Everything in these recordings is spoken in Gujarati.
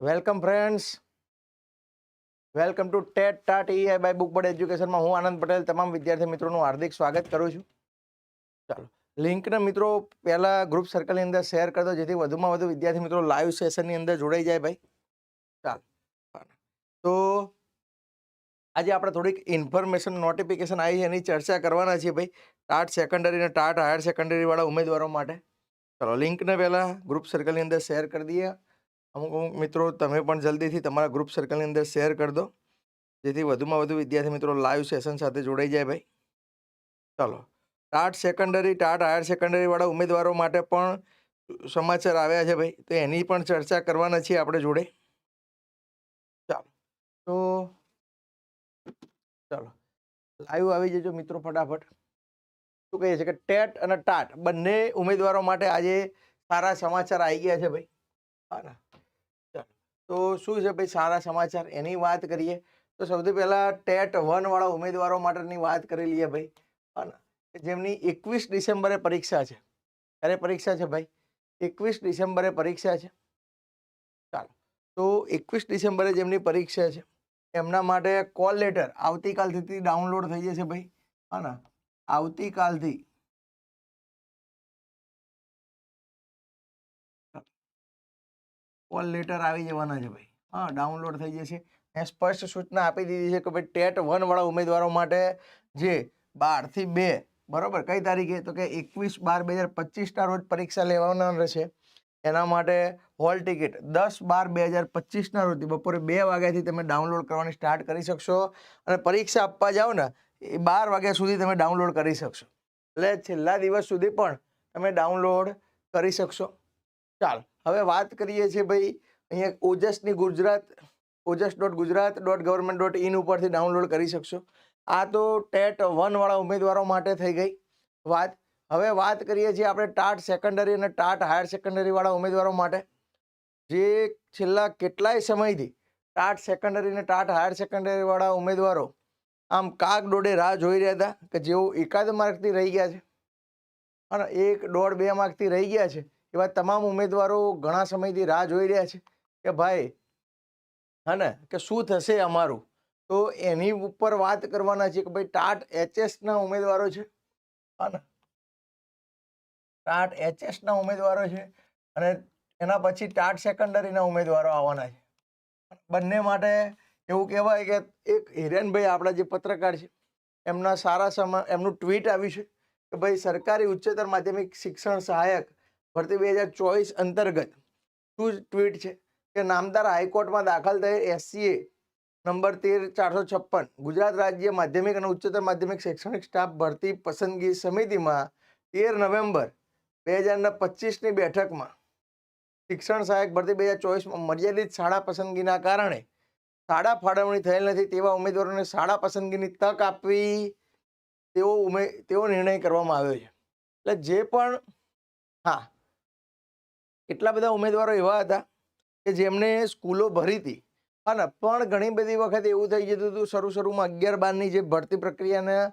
Welcome friends welcome to TET TAT EI by book board એજ્યુકેશનમાં હું આનંદ પટેલ તમામ વિદ્યાર્થી મિત્રોનું હાર્દિક સ્વાગત કરું છું. ચાલો, લિંકને મિત્રો પહેલાં ગ્રુપ સર્કલની અંદર શેર કરતો જેથી વધુમાં વધુ વિદ્યાર્થી મિત્રો લાઈવ સેશનની અંદર જોડાઈ જાય ભાઈ. ચાલો તો આજે આપણે થોડીક ઇન્ફોર્મેશન નોટિફિકેશન આવી છે, એની ચર્ચા કરવાના છીએ ભાઈ. ટાટ સેકન્ડરી અને ટાટ હાયર સેકન્ડરીવાળા ઉમેદવારો માટે. ચાલો, લિંકને પહેલાં ગ્રુપ સર્કલની અંદર શેર કરી દઈએ. અમુક અમુક મિત્રો તમે પણ જલ્દીથી તમારા ગ્રુપ સર્કલની અંદર શેર કરી દો. જેથી વધુમાં વધુ વિદ્યાર્થી મિત્રો લાઈવ સેશન સાથે જોડાઈ જાય ભાઈ. ચાલો. ટાટ સેકન્ડરી ટાટ હાયર સેકન્ડરીવાળા ઉમેદવારો માટે પણ સમાચાર આવ્યા છે ભાઈ. તો એની પણ ચર્ચા કરવાના છીએ આપણે જોડે. ચાલો. તો ચાલો. લાઈવ આવી જજો મિત્રો ફટાફટ. શું કહીએ છે કે ટેટ અને ટાટ બંને ઉમેદવારો માટે આજે સારા સમાચાર આવી ગયા છે ભાઈ. હા ને. તો શું છે ભાઈ સારા સમાચાર? એની વાત કરીએ તો સૌથી પહેલાં ટેટ વનવાળા ઉમેદવારો માટેની વાત કરી લઈએ ભાઈ. અને જેમની એકવીસ ડિસેમ્બરે પરીક્ષા છે. ક્યારે પરીક્ષા છે ભાઈ? એકવીસ ડિસેમ્બરે પરીક્ષા છે. ચાલો, તો એકવીસ ડિસેમ્બરે જેમની પરીક્ષા છે, એમના માટે કોલ લેટર આવતીકાલથી ડાઉનલોડ થઈ જશે ભાઈ. હા ને આવતીકાલથી કોલ લેટર આવી જવાના છે ભાઈ. હા ડાઉનલોડ થઈ જશે. એ સ્પષ્ટ સૂચના આપી દીધી છે કે ભાઈ ટેટ વનવાળા ઉમેદવારો માટે જે બારથી બે, બરાબર? કઈ તારીખે? તો કે એકવીસ બાર બે હજાર પચીસના રોજ પરીક્ષા લેવાના રહેશે. એના માટે હોલ ટિકિટ દસ બાર બે હજાર પચીસના રોજ બપોરે બે વાગ્યાથી તમે ડાઉનલોડ કરવાની સ્ટાર્ટ કરી શકશો અને પરીક્ષા આપવા જાઓ ને, એ બાર વાગ્યા સુધી તમે ડાઉનલોડ કરી શકશો. એટલે છેલ્લા દિવસ સુધી પણ તમે ડાઉનલોડ કરી શકશો. ચાલ. હવે વાત કરીએ છીએ ભાઈ, અહીંયા ઓજસની Gujarat, Ojas dot Gujarat dot government dot in ઉપરથી ડાઉનલોડ કરી શકશો. આ તો ટેટ વનવાળા ઉમેદવારો માટે થઈ ગઈ વાત. હવે વાત કરીએ છીએ આપણે ટાટ સેકન્ડરી અને ટાટ હાયર સેકન્ડરીવાળા ઉમેદવારો માટે. જે છેલ્લા કેટલાય સમયથી ટાટ સેકન્ડરી અને ટાટ હાયર સેકન્ડરીવાળા ઉમેદવારો આમ કાગ દોડે રાહ જોઈ રહ્યા હતા કે જેઓ એકાદ માર્કથી રહી ગયા છે. અને એક દોઢ બે માર્કથી રહી ગયા છે. એવા તમામ ઉમેદવારો ઘણા સમયથી રાહ જોઈ રહ્યા છે કે ભાઈ, હા ને, કે શું થશે અમારું? તો એની ઉપર વાત કરવાના છે કે ભાઈ, ટાટ એચએસના ઉમેદવારો છે. હા ટાટ એચએસના ઉમેદવારો છે અને એના પછી ટાટ સેકન્ડરીના ઉમેદવારો આવવાના છે. બંને માટે એવું કહેવાય કે એક હિરેનભાઈ આપણા જે પત્રકાર છે, એમના સારા સમય એમનું ટ્વીટ આવ્યું છે કે ભાઈ, સરકારી ઉચ્ચતર માધ્યમિક શિક્ષણ સહાયક ભરતી બે હજાર ચોવીસ અંતર્ગત શું ટ્વીટ છે? કે નામદાર હાઈકોર્ટમાં દાખલ થયેલ એસસીએ નંબર તેર, ચારસો છપ્પન, ગુજરાત રાજ્ય માધ્યમિક અને ઉચ્ચતર માધ્યમિક શૈક્ષણિક સ્ટાફ ભરતી પસંદગી સમિતિમાં તેર નવેમ્બર બે હજારના પચીસની બેઠકમાં શિક્ષણ સહાયક ભરતી બે હજાર ચોવીસમાં મર્યાદિત શાળા પસંદગીના કારણે શાળા ફાળવણી થયેલ નથી તેવા ઉમેદવારોને શાળા પસંદગીની તક આપવી તેવો ઉમે, તેવો નિર્ણય કરવામાં આવ્યો છે. એટલે જે પણ, હા કેટલા બધા ઉમેદવારો એવા હતા કે જેમને સ્કૂલો ભરી હતી. અને પણ ઘણી બધી વખત એવું થઈ જતું હતું, શરૂ શરૂમાં અગિયાર બારની જે ભરતી પ્રક્રિયાના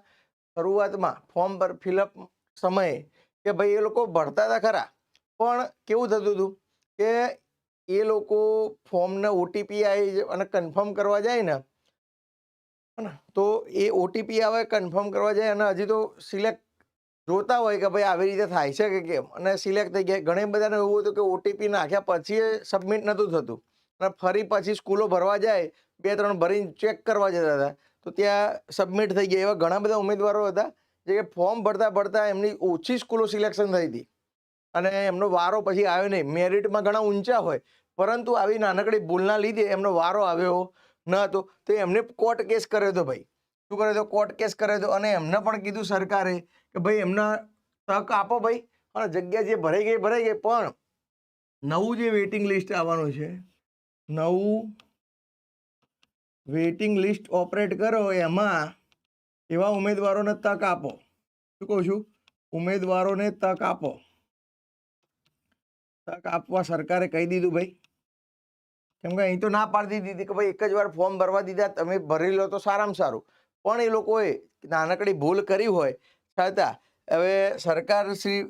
શરૂઆતમાં ફોર્મ પર ફિલઅપ સમયે કે ભાઈ એ લોકો ભરતા હતા ખરા. પણ કેવું થતું હતું કે એ લોકો ફોર્મને ઓટીપી આવી અને કન્ફર્મ કરવા જાય ને, તો એ ઓટીપી આવે કન્ફર્મ કરવા જાય અને હજી તો સિલેક્ટ જોતા હોય કે ભાઈ આવી રીતે થાય છે કે કેમ? અને સિલેક્ટ થઈ ગયા. ઘણી બધાને એવું હતું કે ઓટીપી નાખ્યા પછી સબમિટ નહોતું થતું. અને ફરી પછી સ્કૂલો ભરવા જાય, બે ત્રણ ભરીને ચેક કરવા જતા હતા. તો ત્યાં સબમિટ થઈ ગયા એવા ઘણા બધા ઉમેદવારો હતા, જે કે ફોર્મ ભરતા ભરતા એમની ઓછી સ્કૂલો સિલેક્શન થઈ હતી. અને એમનો વારો પછી આવ્યો નહીં. મેરિટમાં ઘણા ઊંચા હોય. પરંતુ આવી નાનકડી ભૂલના લીધે એમનો વારો આવ્યો ન હતો. તો એમને કોર્ટ કેસ કર્યો હતો ભાઈ. શું કર્યો હતો કોર્ટ કેસ કર્યો હતો અને એમને પણ કીધું સરકારે કે ભાઈ, એમના તક આપો ભાઈ. અને જગ્યા જે ભરાઈ ગઈ ભરાઈ ગઈ. પણ નવું જે વેઇટિંગ લિસ્ટ આવવાનું છે, નવું વેઇટિંગ લિસ્ટ ઓપરેટ કરો એમાં એવા ઉમેદવારોને તક આપો. શું કહું છું? ઉમેદવારોને તક આપો. તક આપવા સરકારે કહી દીધું ભાઈ. કેમ કે અહીં તો ના પાડી દીધી કે ભાઈ, એક જ વાર ફોર્મ ભરવા દીધા. તમે ભરી લો તો સારામાં સારું. પણ એ લોકોએ નાનકડી ભૂલ કરી હોય છતાં હવે સરકાર શ્રી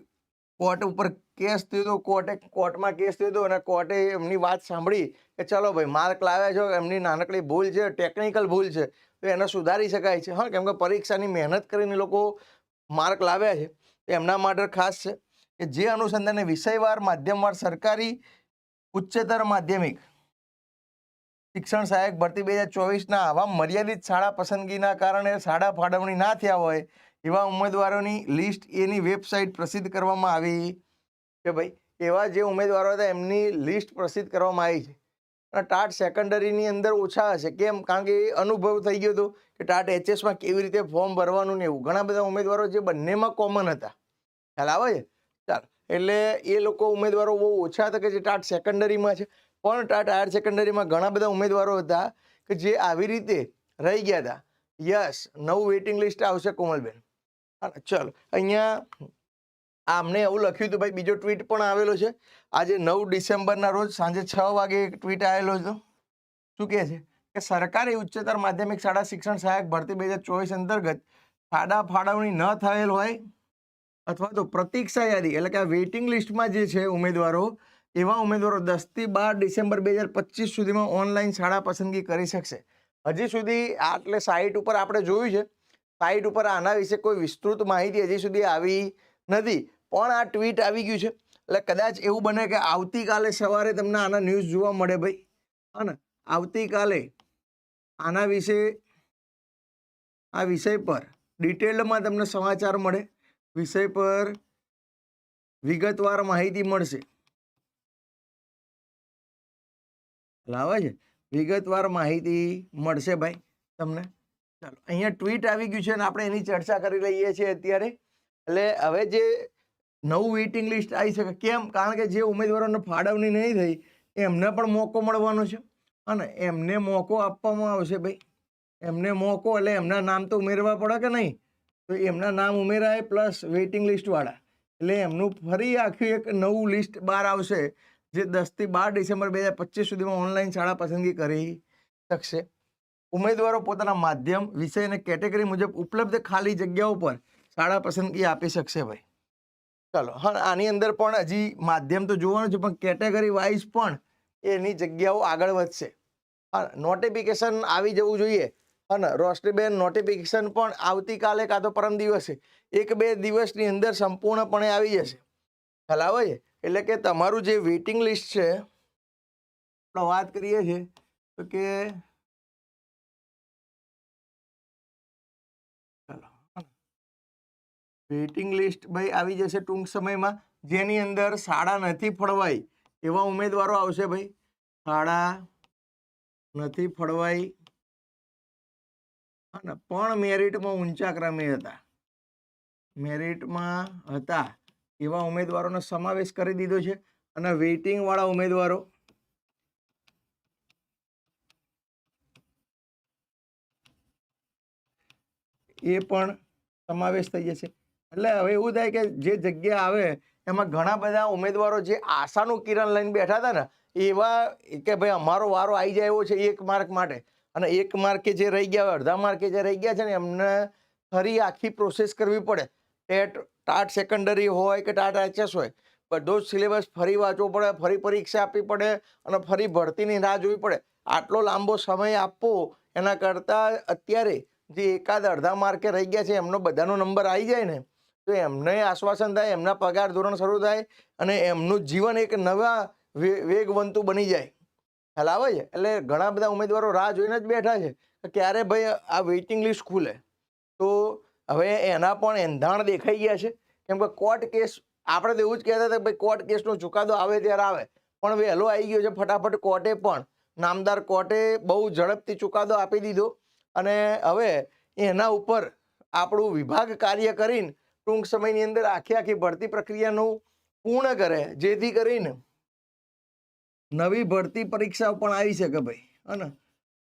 કોર્ટ ઉપર કેસ થયો કોર્ટે કોર્ટમાં કેસ થયો અને કોર્ટે એમની વાત સાંભળી કે ચલો ભાઈ માર્ક લાવ્યા છો, એમની નાનકડી ભૂલ છે, ટેકનિકલ ભૂલ છે, તો એને સુધારી શકાય છે. હા, કેમ કે પરીક્ષાની મહેનત કરીને લોકો માર્ક લાવ્યા છે. એમના માટે ખાસ છે કે જે અનુસંધાને વિષયવાર, માધ્યમવાર, સરકારી, ઉચ્ચતર માધ્યમિક શિક્ષણ સહાયક ભરતી બે હજાર ચોવીસના આવા મર્યાદિત શાળા પસંદગીના કારણે શાળા ફાળવણી ના થયા હોય, એવા ઉમેદવારોની લિસ્ટ એની વેબસાઇટ પ્રસિદ્ધ કરવામાં આવી કે ભાઈ, એવા જે ઉમેદવારો હતા એમની લિસ્ટ પ્રસિદ્ધ કરવામાં આવી છે. અને ટાટ સેકન્ડરીની અંદર ઓછા હશે. કેમ? કારણ કે એ અનુભવ થઈ ગયો હતો કે ટાટ એચએસમાં કેવી રીતે ફોર્મ ભરવાનું ને એવું. ઘણા બધા ઉમેદવારો જે બંનેમાં કોમન હતા. ખ્યાલ આવે છે? ચાલ. એટલે એ લોકો ઉમેદવારો બહુ ઓછા હતા કે જે ટાટ સેકન્ડરીમાં છે. પણ હાયર સેકન્ડરીમાં ઘણા બધા ઉમેદવારો હતા કે જે આવી રીતે રહી ગયા હતા. યસ, નવું વેઇટિંગ લિસ્ટ આવશે કોમલબેન. ચલો, અહીંયા આમને એવું લખ્યું હતું, ભાઈ, બીજો ટ્વીટ પણ આવેલો છે. આજે નવ ડિસેમ્બરના રોજ સાંજે છ વાગે ટ્વીટ આવેલો હતો. શું કહે છે? કે સરકારી ઉચ્ચતર માધ્યમિક શાળા શિક્ષણ સહાયક ભરતી બે ચોવીસ અંતર્ગત ફાડા ફાળવણી ન થયેલ હોય અથવા તો પ્રતીક્ષા યાદી, એટલે કે આ વેઇટિંગ લિસ્ટમાં જે છે ઉમેદવારો એવા ઉમેદવારો દસથી બાર ડિસેમ્બર બે હજાર પચીસ સુધીમાં ઓનલાઈન શાળા પસંદગી કરી શકશે. હજી સુધી આટલે સાઇટ ઉપર આપણે જોયું છે. સાઇટ ઉપર આના વિશે કોઈ વિસ્તૃત માહિતી હજી સુધી આવી નથી. પણ આ ટ્વીટ આવી ગયું છે. એટલે કદાચ એવું બને કે આવતીકાલે સવારે તમને આના ન્યૂઝ જોવા મળે ભાઈ. હા ને? આવતીકાલે આના વિશે, આ વિષય પર ડિટેલમાં તમને સમાચાર મળે. વિષય પર વિગતવાર માહિતી મળશે. લાવે છે? વિગતવાર માહિતી મળશે ભાઈ તમને. ચાલો, અહીંયા ટ્વીટ આવી ગયું છે અને આપણે એની ચર્ચા કરી લઈએ છીએ અત્યારે. એટલે હવે જે નવું વેઇટિંગ લિસ્ટ આવી શકે, કેમ? કારણ કે જે ઉમેદવારોને ફાળવણી નહીં થઈ, એમને પણ મોકો મળવાનો છે. અને એમને મોકો આપવામાં આવશે ભાઈ. એમને મોકો, એટલે એમના નામ તો ઉમેરવા પડે કે નહીં? તો એમના નામ ઉમેરાય પ્લસ વેઇટિંગ લિસ્ટવાળા એટલે એમનું ફરી આખું એક નવું લિસ્ટ બહાર આવશે. જે દસથી બાર ડિસેમ્બર બે હજાર પચીસ સુધીમાં ઓનલાઈન શાળા પસંદગી કરી શકશે. ઉમેદવારો પોતાના માધ્યમ, વિષય અને કેટેગરી મુજબ ઉપલબ્ધ ખાલી જગ્યાઓ પર શાળા પસંદગી આપી શકશે ભાઈ. ચાલો, હા, આની અંદર પણ હજી માધ્યમ તો જોવાનું છે, પણ કેટેગરી વાઇઝ પણ એની જગ્યાઓ આગળ વધશે. હા, નોટિફિકેશન આવી જવું જોઈએ. અને રોશનીબેન, નોટિફિકેશન પણ આવતીકાલે કાં તો પરમ દિવસે. એક બે દિવસની અંદર સંપૂર્ણપણે આવી જશે. ખ્યાલ આવે એટલે કે તમારું જે વેઇટિંગ લિસ્ટ છે, આપણે વાત કરીએ છીએ તો કે વેઇટિંગ લિસ્ટ ભાઈ આવી જશે ટૂંક સમયમાં. જેની અંદર શાળા નથી ફળવાઈ એવા ઉમેદવારો આવશે ભાઈ. શાળા નથી ફળવાઈ. પણ મેરિટમાં ઊંચા ક્રમે હતા. મેરિટમાં હતા. એવા ઉમેદવારોનો સમાવેશ કરી દીધો છે અને વેઇટિંગ વાળા ઉમેદવારો એ પણ સમાવેશ થઈ જશે. એટલે હવે એવું થાય કે જે જગ્યા આવે, એમાં ઘણા બધા ઉમેદવારો જે આશાનું કિરણ લઈને બેઠા હતા ને, એવા કે ભાઈ અમારો વારો આવી જાય એવો છે એક માર્ક માટે. અને એક માર્કે જે રહી ગયા હોય અડધા માર્કે જે રહી ગયા છે ને, એમને ફરી આખી પ્રોસેસ કરવી પડે. ટેટ ટાટ સેકન્ડરી હોય કે ટાટ એચએસ હોય બધો જ સિલેબસ ફરી વાંચવો પડે, ફરી પરીક્ષા આપવી પડે અને ફરી ભરતીની રાહ જોવી પડે, આટલો લાંબો સમય આપવો એના કરતાં અત્યારે જે એકાદ અડધા માર્કે રહી ગયા છે, એમનો બધાનો નંબર આવી જાય ને, તો એમને આશ્વાસન થાય, એમના પગાર ધોરણ શરૂ થાય અને એમનું જીવન એક નવા વેગવંતુ બની જાય. ખ્યાલ આવે છે? એટલે ઘણા બધા ઉમેદવારો રાહ જોઈને જ બેઠા છે કે ક્યારે ભાઈ આ વેઇટિંગ લિસ્ટ ખુલે? તો હવે એના પણ એંધાણ દેખાઈ ગયા છે. કેમ કે કોર્ટ કેસ આપણે તો એવું જ કહેતા હતા કે ભાઈ કોર્ટ કેસનો ચુકાદો આવે ત્યારે આવે. પણ વહેલો આવી ગયો છે ફટાફટ કોર્ટે પણ. નામદાર કોર્ટે બહુ ઝડપથી ચુકાદો આપી દીધો. અને હવે એના ઉપર આપણું વિભાગ કાર્ય કરીને ટૂંક સમયની અંદર આખી આખી ભરતી પ્રક્રિયાનું પૂર્ણ કરે. જેથી કરીને નવી ભરતી પરીક્ષાઓ પણ આવી શકે ભાઈ. અને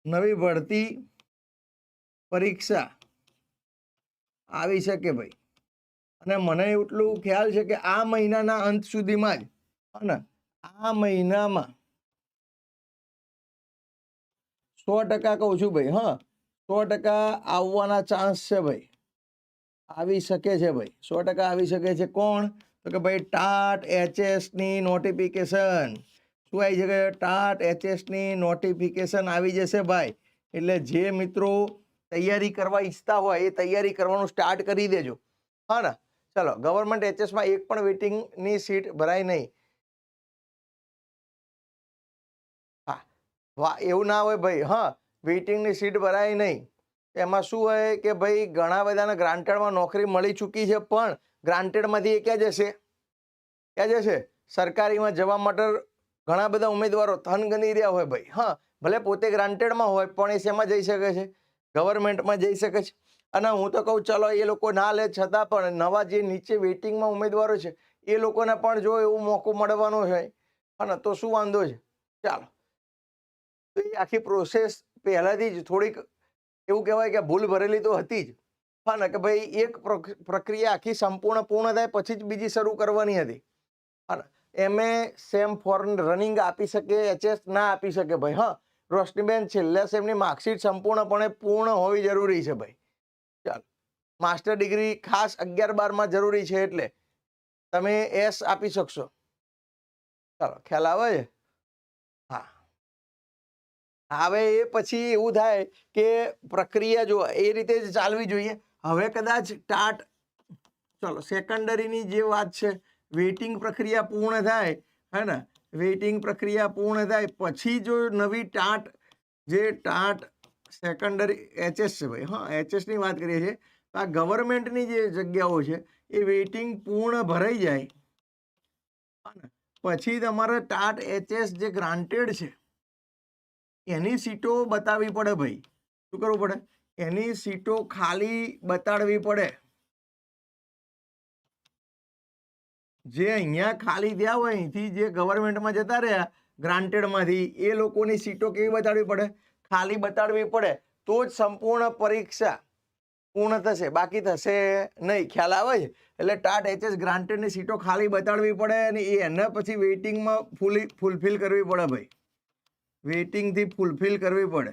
નવી ભરતી પરીક્ષા આવી શકે ભાઈ. અને મને એટલું ખ્યાલ છે કે આ મહિનાના અંત સુધીમાં જ, અને આ મહિનામાં સો ટકા કહું છું ભાઈ, હા, સો ટકા આવવાના ચાન્સ છે ભાઈ. આવી શકે છે ભાઈ, સો ટકા આવી શકે છે. કોણ? તો કે ભાઈ ટાટ એચએસની નોટિફિકેશન શું આવી શકે? ટાટ એચએસની નોટિફિકેશન આવી જશે ભાઈ. એટલે જે મિત્રો તૈયારી કરવા ઈચ્છતા હોય, એ તૈયારી કરવાનું સ્ટાર્ટ કરી દેજો. હા ને? ચલો ગવર્મેન્ટ એચએસમાં એક પણ વેટિંગની સીટ ભરાય નહીં. હા. વાહ એવું ના હોય ભાઈ, હા. વેઇટિંગની સીટ ભરાય નહીં. એમાં શું હોય કે ભાઈ, ઘણા બધાને ગ્રાન્ટેડમાં નોકરી મળી ચૂકી છે, પણ ગ્રાન્ટેડમાંથી એ ક્યાં જશે? ક્યાં જશે? સરકારીમાં જવા માટે ઘણા બધા ઉમેદવારો થન ગણી રહ્યા હોય ભાઈ, હા. ભલે પોતે ગ્રાન્ટેડમાં હોય, પણ એ શેમાં જઈ શકે છે? ગવર્મેન્ટમાં જઈ શકે છે. અને હું તો કહું, ચલો, એ લોકો ના લે. છતાં પણ નવા જે નીચે વેઇટિંગમાં ઉમેદવારો છે, એ લોકોને પણ જો એવો મોકો મળવાનો હોય, અને તો શું વાંધો છે? ચાલો. તો એ આખી પ્રોસેસ પહેલાંથી જ થોડીક એવું કહેવાય કે ભૂલ ભરેલી તો હતી જ. હા કે ભાઈ, એક પ્રક- પ્રક્રિયા આખી સંપૂર્ણ પૂર્ણ થાય પછી જ બીજી શરૂ કરવાની હતી. હા ને એમે સેમ ફોર રનિંગ આપી શકે એચએસ ના આપી શકે ભાઈ, હા. રોશનીબેન, છેલ્લા સેમની માર્કશીટ સંપૂર્ણપણે પૂર્ણ હોવી જરૂરી છે ભાઈ. ચાલો. માસ્ટર ડિગ્રી ખાસ અગિયાર બારમાં જરૂરી છે એટલે તમે એસ આપી શકશો. ચાલો, ખ્યાલ આવે છે? હા. હવે એ પછી એવું થાય કે પ્રક્રિયા જો એ રીતે જ ચાલવી જોઈએ. હવે કદાચ ટાટ ચાલો, સેકન્ડરીની જે વાત છે, વેઇટિંગ પ્રક્રિયા પૂર્ણ થાય, હે ને? વેઇટિંગ પ્રક્રિયા પૂર્ણ થાય, પછી જો નવી ટાટ, જે ટાટ સેકન્ડરી એચએસ છે ભાઈ, હા, એચએસની વાત કરીએ છીએ, તો આ ગવર્મેન્ટની જે જગ્યાઓ છે, એ વેઇટિંગ પૂર્ણ ભરાઈ જાય. પછી તમારે ટાટ એચએસ જે ગ્રાન્ટેડ છે, એની સીટો બતાવવી પડે ભાઈ. શું કરવું પડે? એની સીટો ખાલી બતાડવી પડે. જે અહીંયા ખાલી થયા હોય, અહીંથી જે ગવર્મેન્ટમાં જતા રહ્યા, ગ્રાન્ટેડમાંથી, એ લોકોની સીટો કેવી બતાડવી પડે? ખાલી બતાડવી પડે તો જ સંપૂર્ણ પરીક્ષા પૂર્ણ થશે. બાકી થશે નહીં. ખ્યાલ આવે છે? એટલે ટાટ એચએસ ગ્રાન્ટેડની સીટો ખાલી બતાડવી પડે અને એ એના પછી વેઇટિંગમાં ફૂલી, ફૂલફિલ કરવી પડે ભાઈ. વેઇટિંગથી ફૂલફિલ કરવી પડે.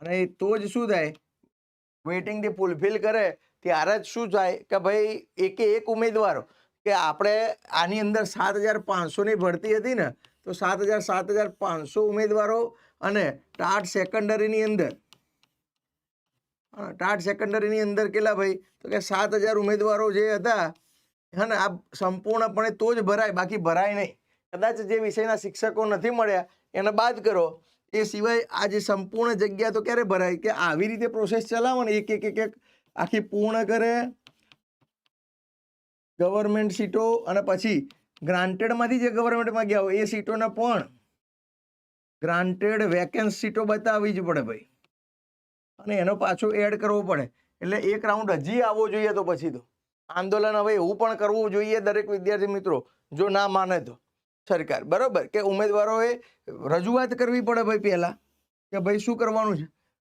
અને તો જ શું થાય? વેઇટિંગથી ફૂલફિલ કરે ત્યારે જ શું થાય કે ભાઈ એકે એક ઉમેદવારો કે આપણે આની અંદર સાત હજાર પાંચસોની ભરતી હતી ને, તો સાત હજાર સાત હજાર પાંચસો ઉમેદવારો અને ટાટ સેકન્ડરીની અંદર ટાટ સેકન્ડરીની અંદર કેટલા ભાઈ? તો કે સાત હજાર ઉમેદવારો જે હતા, હે ને, આ સંપૂર્ણપણે તો જ ભરાય, બાકી ભરાય નહીં. કદાચ જે વિષયના શિક્ષકો નથી મળ્યા, એને બાદ કરો. એ સિવાય આ જે સંપૂર્ણ જગ્યા તો ક્યારે ભરાય? કે આવી રીતે પ્રોસેસ ચલાવો ને એક એક એક એક આખી પૂર્ણ કરે ગવર્મેન્ટ સીટો અને પછી ગ્રાન્ટેડમાંથી જે ગવર્મેન્ટમાં ગયા હોય એ સીટોને પણ ગ્રાન્ટેડ વેકેન્સ સીટો બતાવવી જ પડે ભાઈ. અને એનો પાછો એડ કરવો પડે. એટલે એક રાઉન્ડ હજી આવવો જોઈએ તો પછી તો. આંદોલન હવે એવું પણ કરવું જોઈએ દરેક વિદ્યાર્થી મિત્રો, જો ના માને તો. સરકાર, બરોબર? કે ઉમેદવારોએ રજૂઆત કરવી પડે ભાઈ પહેલાં. કે ભાઈ શું કરવાનું છે?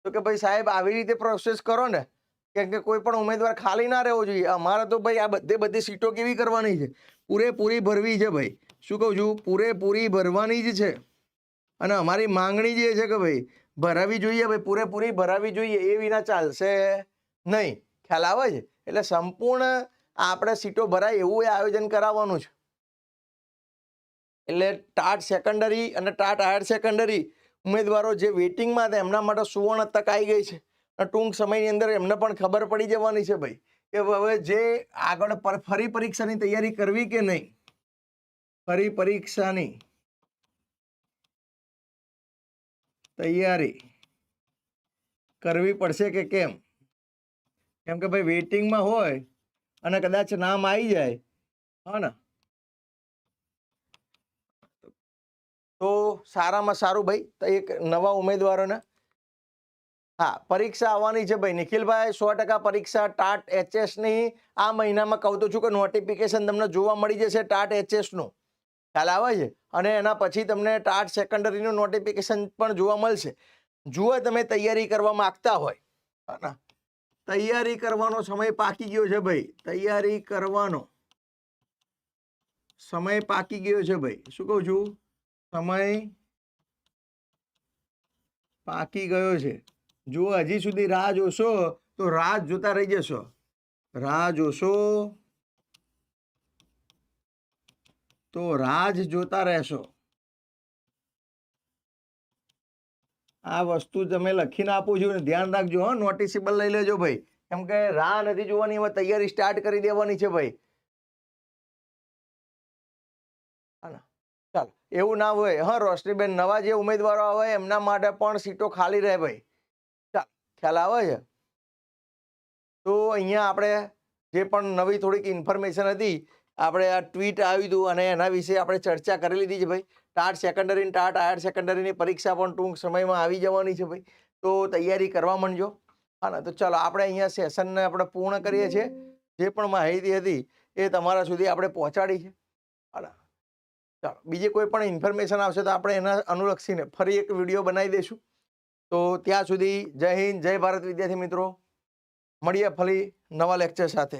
તો કે ભાઈ સાહેબ, આવી રીતે પ્રોસેસ કરો ને. કેમ કે કોઈ પણ ઉમેદવાર ખાલી ના રહેવો જોઈએ. અમારે તો ભાઈ આ બધે બધી સીટો કેવી કરવાની છે? પૂરેપૂરી ભરવી છે ભાઈ. શું કહું છું? પૂરેપૂરી ભરવાની જ છે. અને અમારી માંગણી જે છે કે ભાઈ, ભરાવી જોઈએ ભાઈ, પૂરેપૂરી ભરાવી જોઈએ એ વિના ચાલશે નહીં. ખ્યાલ આવે છે? એટલે સંપૂર્ણ આપણે સીટો ભરાય એવું એ આયોજન કરાવવાનું છે. એટલે ટાટ સેકન્ડરી અને ટાટ હાયર સેકન્ડરી ઉમેદવારો જે વેઇટિંગમાં હતા, એમના માટે સુવર્ણ તક આવી ગઈ છે. ટૂંક સમયની અંદર એમને પણ ખબર પડી જવાની છે ભાઈ કે હવે જે આગળ ફરી પરીક્ષાની તૈયારી કરવી કે નહીં? ફરી પરીક્ષાની તૈયારી કરવી પડશે કે કેમ? કેમ કે ભાઈ વેઇટિંગમાં હોય અને કદાચ નામ આવી જાય, હા ને? તો સારામાં સારું ભાઈ એક નવા ઉમેદવારોને હા, પરીક્ષા આવવાની છે ભાઈ. નિખિલભાઈ, સો ટકા પરીક્ષા ટાટ એચએસની આ મહિનામાં કહું તો છું કે નોટિફિકેશન તમને જોવા મળી જશે ટાટ એચએસનું ખ્યાલ આવે છે? અને એના પછી તમને ટાટ સેકન્ડરીનું નોટિફિકેશન પણ જોવા મળશે. જુઓ તમે તૈયારી કરવા માગતા હોય. તૈયારી કરવાનો સમય પાકી ગયો છે ભાઈ. તૈયારી કરવાનો સમય પાકી ગયો છે ભાઈ. શું કહું છું? સમય પાકી ગયો છે. જો હજી સુધી રાહ જોશો તો રાહ જોતા રહી જશો. રાહ જોશો તો રાહ જોતા રહેશો. આ વસ્તુ તમે લખીને આપું છું ધ્યાન રાખજો હો નોટિસેબલ લઈ લેજો ભાઈ. કેમ કે રાહ નથી જોવાની, હવે તૈયારી સ્ટાર્ટ કરી દેવાની છે ભાઈ? ચાલો. એવું ના હોય. હા, રોશનીબેન, નવા જે ઉમેદવારો આવે, એમના માટે પણ સીટો ખાલી રહે ભાઈ. ખ્યાલ આવે છે? તો અહીંયા આપણે જે પણ નવી થોડીક ઇન્ફોર્મેશન હતી, આપણે આ ટ્વીટ આવી હતું અને એના વિશે આપણે ચર્ચા કરી લીધી છે ભાઈ. ટાટ સેકન્ડરી ટાટ હાયર સેકન્ડરીની પરીક્ષા પણ ટૂંક સમયમાં આવી જવાની છે ભાઈ. તો તૈયારી કરવા માંડજો. હા ને, તો ચાલો આપણે અહીંયા સેશનને આપણે પૂર્ણ કરીએ છીએ. જે પણ માહિતી હતી એ તમારા સુધી આપણે પહોંચાડી છે. હા ચાલો, બીજી કોઈ પણ ઇન્ફોર્મેશન આવશે તો આપણે એના અનુલક્ષીને ફરી એક વીડિયો બનાવી દઈશું. તો ત્યાં સુધી જય હિન્દ જય ભારત વિદ્યાર્થી મિત્રો. મળીએ ફરી નવા લેક્ચર સાથે.